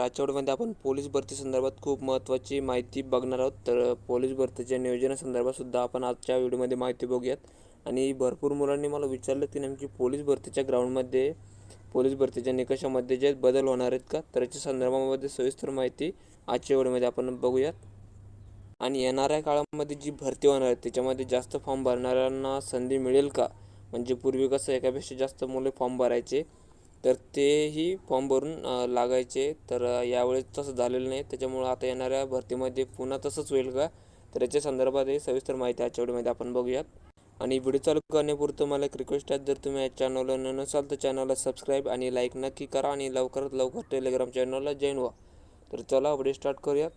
तर आजच्या व्हिडिओमध्ये आपण पोलीस भरती संदर्भात खूप महत्त्वाची माहिती बघणार आहोत. तर पोलीस भरतीच्या नियोजनासंदर्भातसुद्धा आपण आजच्या व्हिडिओमध्ये माहिती बघूयात. आणि भरपूर मुलांनी मला विचारलं की नेमकी पोलीस भरतीच्या ग्राउंडमध्ये पोलीस भरतीच्या निकषामध्ये जे बदल होणार आहेत का? तर याच्या संदर्भामध्ये सविस्तर माहिती आजच्या व्हिडिओमध्ये आपण बघूयात. आणि येणाऱ्या काळामध्ये जी भरती होणार आहे त्याच्यामध्ये जास्त फॉर्म भरणाऱ्यांना संधी मिळेल का? म्हणजे पूर्वी कसं एकापेक्षा जास्त मुले फॉर्म भरायचे तर तेही फॉर्म भरून लागायचे. तर यावेळेस तसं झालेलं नाही. त्याच्यामुळं आता येणाऱ्या भरतीमध्ये पुन्हा तसंच होईल का? तर याच्या संदर्भात हे सविस्तर माहिती आजच्या व्हिडिओमध्ये आपण बघूयात. आणि व्हिडिओ चालू करण्यापुरतं मला एक रिक्वेस्ट आहे. जर तुम्ही या चॅनलला न नसाल तर चॅनलला सबस्क्राईब आणि लाईक नक्की करा आणि लवकरात लवकर टेलिग्राम चॅनलला जॉईन व्हा. तर चला व्हिडिओ स्टार्ट करूयात.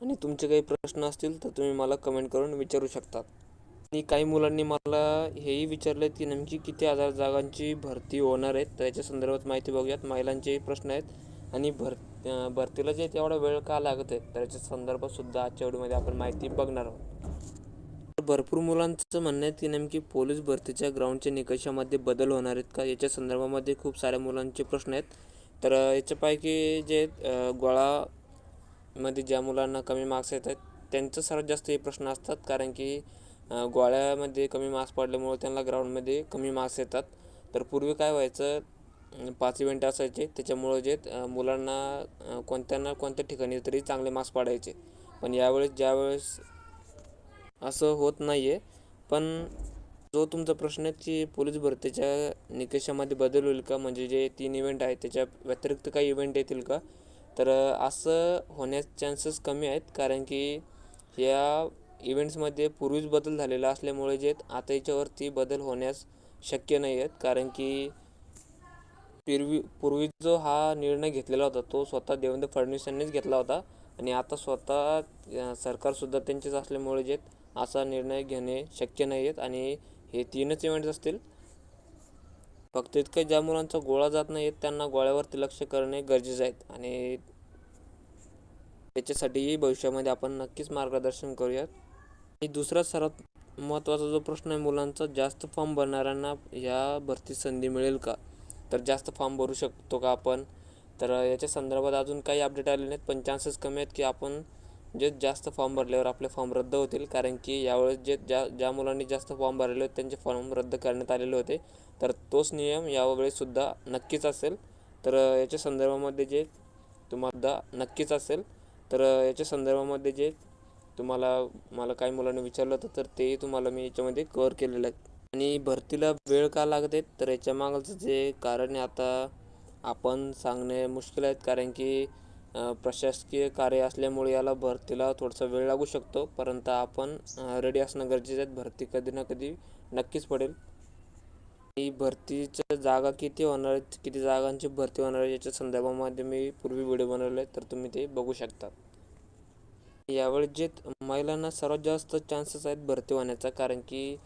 आणि तुमचे काही प्रश्न असतील तर तुम्ही मला कमेंट करून विचारू शकतात. आणि काही मुलांनी मला हेही विचारले की नेमकी किती हजार जागांची भरती होणार आहेत? तर याच्या संदर्भात माहिती बघूयात. महिलांचेही प्रश्न आहेत आणि भर भरतीला जे तेवढा वेळ का लागत आहे? त्याच्या संदर्भातसुद्धा संदर्भात सुद्धा आजच्या व्हिडिओमध्ये आपण माहिती बघणार आहोत. तर भरपूर मुलांचं म्हणणं आहे की नेमकी पोलीस भरतीच्या ग्राउंडच्या निकषामध्ये बदल होणार आहेत का? याच्या संदर्भामध्ये खूप साऱ्या मुलांचे प्रश्न आहेत. तर याच्यापैकी जे गोळामध्ये ज्या मुलांना कमी मार्क्स येत आहेत त्यांचं सर्वात जास्त हे प्रश्न असतात. कारण की गोळ्यामध्ये कमी मार्क्स पडल्यामुळे त्यांना ग्राउंडमध्ये कमी मार्क्स येतात. तर पूर्वी काय व्हायचं पाच इव्हेंट असायचे त्याच्यामुळं जे मुलांना कोणत्या ना कोणत्या ठिकाणी तरी चांगले मार्क्स पाडायचे. पण यावेळेस ज्यावेळेस असं होत नाही आहे पण जो तुमचा प्रश्न आहे की पोलीस भरतीच्या निकषामध्ये बदल होईल का? म्हणजे जे तीन इव्हेंट आहेत त्याच्या व्यतिरिक्त काही इव्हेंट येतील का? तर असं होण्याचे चान्सेस कमी आहेत कारण की या इव्हेंट्समध्ये पूर्वीच बदल झालेला असल्यामुळे जे आता याच्यावरती बदल होण्यास शक्य नाही आहेत. कारण की पूर्वी पूर्वी जो हा निर्णय घेतलेला होता तो स्वतः देवेंद्र फडणवीस यांनीच घेतला होता. आणि आता स्वतः सरकारसुद्धा त्यांचेच असल्यामुळे जे असा निर्णय घेणे शक्य नाही आहेत. आणि हे तीनच इव्हेंट्स असतील. फक्त इतकं ज्या मुलांचा गोळा जात नाही त्यांना गोळ्यावरती लक्ष करणे गरजेचे आहेत आणि त्याच्यासाठीही भविष्यामध्ये आपण नक्कीच मार्गदर्शन करूयात. आणि दुसरा सर्वात महत्त्वाचा जो प्रश्न आहे मुलांचा जास्त फॉर्म भरणाऱ्यांना या भरतीत संधी मिळेल का? तर जास्त फॉर्म भरू शकतो का आपण? तर याच्या संदर्भात अजून काही अपडेट आले नाहीत पण चान्सेस कमी आहेत की आपण जे जास्त फॉर्म भरल्यावर आपले फॉर्म रद्द होतील. कारण की यावेळेस जे ज्या ज्या मुलांनी जास्त फॉर्म भरलेले होते त्यांचे फॉर्म रद्द करण्यात आलेले होते. तर तोच नियम यावेळेससुद्धा नक्कीच असेल. तर याच्या संदर्भामध्ये जे तुम्हाला नक्कीच असेल. तर याच्या संदर्भामध्ये जे तुम्हाला मला काही मुलांनी विचारलं होतं तर तेही तुम्हाला मी याच्यामध्ये कवर केलेलं आहे. आणि भरतीला वेळ का लागत? तर याच्या मागचं जे कारण आहे आता आपण सांगणे मुश्किल आहेत कारण की प्रशासकीय कार्य असल्यामुळे याला भरतीला थोडासा वेळ लागू शकतो. परंतु आपण रेडी असणं गरजेचं आहे. भरती कधी ना कधी नक्कीच पडेल. ही भरतीच्या जागा किती होणार आहेत? किती जागांची भरती होणार आहे याच्या संदर्भामध्ये मी पूर्वी व्हिडिओ बनवले तर तुम्ही ते बघू शकता. यावेळी जे महिलांना सर्वात जास्त चान्सेस आहेत भरती होण्याचा. कारण की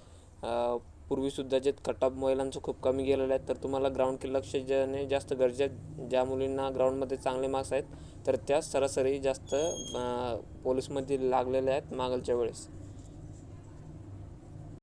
पूर्वीसुद्धा जे कट ऑफ महिलांचं खूप कमी गेलेलं आहे. तर तुम्हाला ग्राउंडकडे लक्ष देणे जास्त गरजे ज्या मुलींना ग्राउंडमध्ये चांगले मार्क्स आहेत तर त्या सरासरी जास्त पोलीसमध्ये लागलेल्या आहेत मागलच्या वेळेस.